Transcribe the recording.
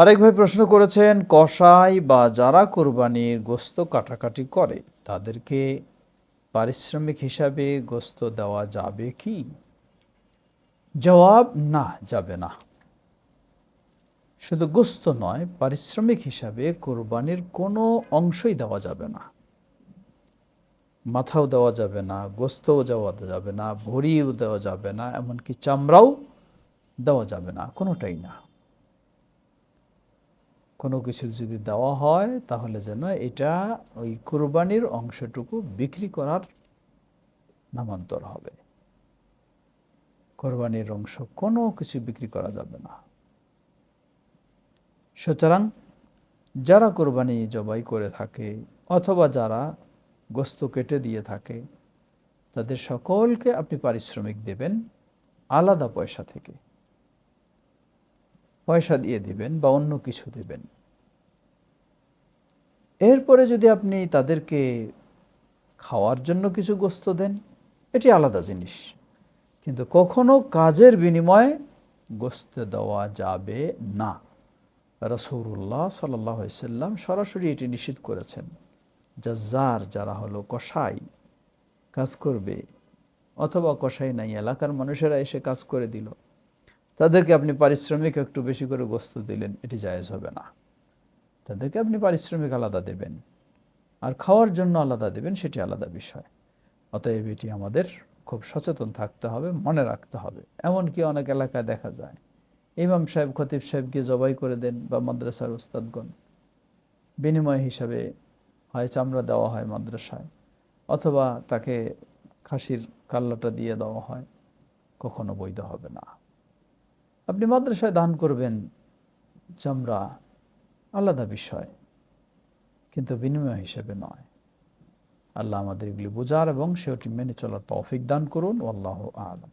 আরেক ভাই প্রশ্ন করেছেন, কসাই বা যারা কোরবানির গোস্ত কাটাকাটি করে, তাদেরকে পারিশ্রমিক হিসাবে গোস্ত দেওয়া যাবে কি? জবাব, না, যাবে না। শুধু গোস্ত নয়, পারিশ্রমিক হিসাবে কোরবানির কোনো অংশই দেওয়া যাবে না। মাথাও দেওয়া যাবে না, গোস্তও দেওয়া যাবে না ভরিও দেওয়া যাবে না, এমনকি চামড়াও দেওয়া যাবে না, কোনোটাই না। কোনো কিছু যদি দেওয়া হয়, তাহলে যেন এটা ওই কোরবানির অংশটুকু বিক্রি করার নামান্তর হবে। কোরবানির অংশ কোনো কিছু বিক্রি করা যাবে না। সুতরাং যারা কোরবানি জবাই করে থাকে অথবা যারা গোস্ত কেটে দিয়ে থাকে, তাদের সকলকে আপনি পারিশ্রমিক দেবেন আলাদা পয়সা থেকে। পয়সা দিয়ে দিবেন বা অন্য কিছু দেবেন। এরপরে যদি আপনি তাদেরকে খাওয়ার জন্য কিছু গোস্ত দেন, এটি আলাদা জিনিস। কিন্তু কখনো কাজের বিনিময়ে গোস্ত দেওয়া যাবে না। রসৌরুল্লাহ সাল্লাম সরাসরি এটি নিষিদ্ধ করেছেন। যার যারা হলো কসাই, কাজ করবে। অথবা কসাই নাই, এলাকার মানুষেরা এসে কাজ করে দিল। তাদেরকে আপনি পারিশ্রমিক একটু বেশি করে গোস্ত দিলেন, এটি জায়েজ হবে না। তাদেরকে আপনি পারিশ্রমিক আলাদা দেবেন, আর খাওয়ার জন্য আলাদা দেবেন, সেটি আলাদা বিষয়। অতএব এটি আমাদের খুব সচেতন থাকতে হবে, মনে রাখতে হবে। এমনকি অনেক এলাকায় দেখা যায়, ইমাম সাহেব, খতিব সাহেবকে জবাই করে দেন বা মাদ্রাসার উস্তাদগণ বিনিময় হিসাবে হয় চামড়া দেওয়া হয় মাদ্রাসায়, অথবা তাকে খাসির কাল্লাটা দিয়ে দেওয়া হয়, কখনো বৈধ হবে না। আপনি মাদ্রাসায় দান করবেন চামড়া আলাদা বিষয়, কিন্তু বিনিময় হিসেবে নয়। আল্লাহ আমাদের এগুলি বোঝার এবং সেটি মেনে চলার তৌফিক দান করুন আল্লাহ আলম।